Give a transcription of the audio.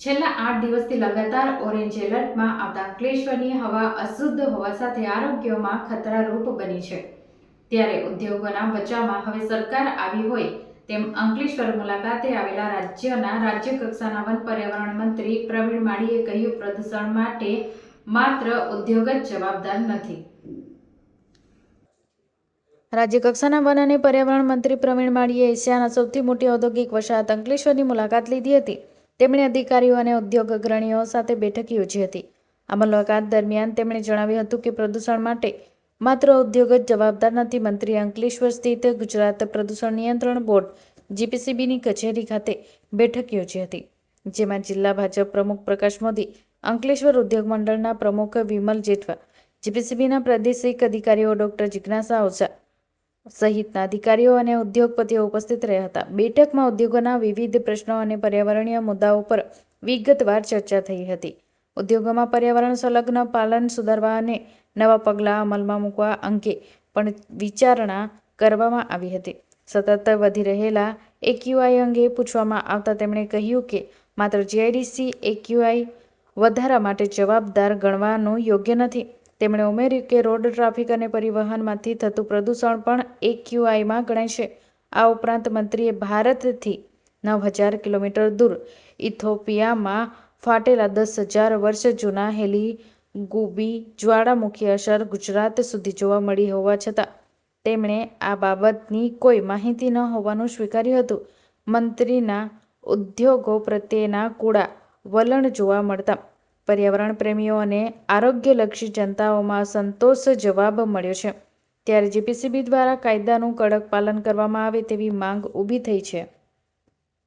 છેલ્લા આઠ દિવસથી લગાતાર ઓરેન્જ એલર્ટમાં આવતા અંકલેશ્વરની હવા અશુદ્ધ હોવા સાથે આરોગ્યમાં ખતરારૂપ બની છે. ત્યારે ઉદ્યોગોના બચાવમાં હવે સરકાર આવી હોય તેમ અંકલેશ્વર મુલાકાતે આવેલા રાજ્યના રાજ્ય કક્ષાના વન પર્યાવરણ મંત્રી પ્રવીણ માળીએ કહ્યું, પ્રદૂષણ માટે માત્ર ઉદ્યોગ જ જવાબદાર નથી. રાજ્યકક્ષાના વન અને પર્યાવરણ મંત્રી પ્રવીણ માળીએ એશિયાના સૌથી મોટી ઔદ્યોગિક વસાહત અંકલેશ્વરની મુલાકાત લીધી હતી. તેમણે અધિકારીઓ અને ઉદ્યોગ અગ્રણીઓ સાથે બેઠક યોજી હતી. આ મુલાકાત દરમિયાન તેમણે જણાવ્યું હતું કે પ્રદૂષણ માટે માત્ર ઉદ્યોગ જ જવાબદાર નથી. મંત્રી અંકલેશ્વર સ્થિત ગુજરાત પ્રદૂષણ નિયંત્રણ બોર્ડ, જીપીસીબીની કચેરી ખાતે બેઠક યોજી હતી, જેમાં જિલ્લા ભાજપ પ્રમુખ પ્રકાશ મોદી, અંકલેશ્વર ઉદ્યોગ મંડળના પ્રમુખ વિમલ જેઠવા, જીપીસીબીના પ્રાદેશિક અધિકારીઓ ડોક્ટર જિજ્ઞાસા ઓઝા સહિતના અધિકારીઓ અને ઉદ્યોગપતિઓ ઉપસ્થિત રહ્યા હતા. બેઠકમાં ઉદ્યોગોના વિવિધ પ્રશ્નો અને પર્યાવરણીય મુદ્દાઓ પર વિગતવાર ચર્ચા થઈ હતી. ઉદ્યોગોમાં પર્યાવરણ સંલગ્ન, પાલન સુધારવા અને નવા પગલાં અમલમાં મૂકવા અંગે પણ વિચારણા કરવામાં આવી હતી. સતત વધી રહેલા એક્યુઆઈ અંગે પૂછવામાં આવતા તેમણે કહ્યું કે, માત્ર જીઆઈડીસી એક્યુઆઈ વધારા માટે જવાબદાર ગણવાનું યોગ્ય નથી. તેમણે ઉમેર્યું કે રોડ ટ્રાફિક અને પરિવહનમાંથી થતું પ્રદૂષણ પણ એક્યુઆઈમાં ગણાય છે. આ ઉપરાંત મંત્રીએ ભારતથી નવ હજાર કિલોમીટર દૂર ઇથોપિયામાં ફાટેલા દસ હજાર વર્ષ જૂના હેલી ગુબી જ્વાળામુખી અસર ગુજરાત સુધી જોવા મળી હોવા છતાં તેમણે આ બાબતની કોઈ માહિતી ન હોવાનું સ્વીકાર્યું હતું. મંત્રીના ઉદ્યોગો પ્રત્યેના કુડા વલણ જોવા મળતા પર્યાવરણ પ્રેમીઓ અને આરોગ્યલક્ષી જનતાઓમાં સંતોષ જવાબ મળ્યો છે. ત્યારે જીપીસીબી દ્વારા કાયદાનું કડક પાલન કરવામાં આવે તેવી માંગ ઊભી થઈ છે.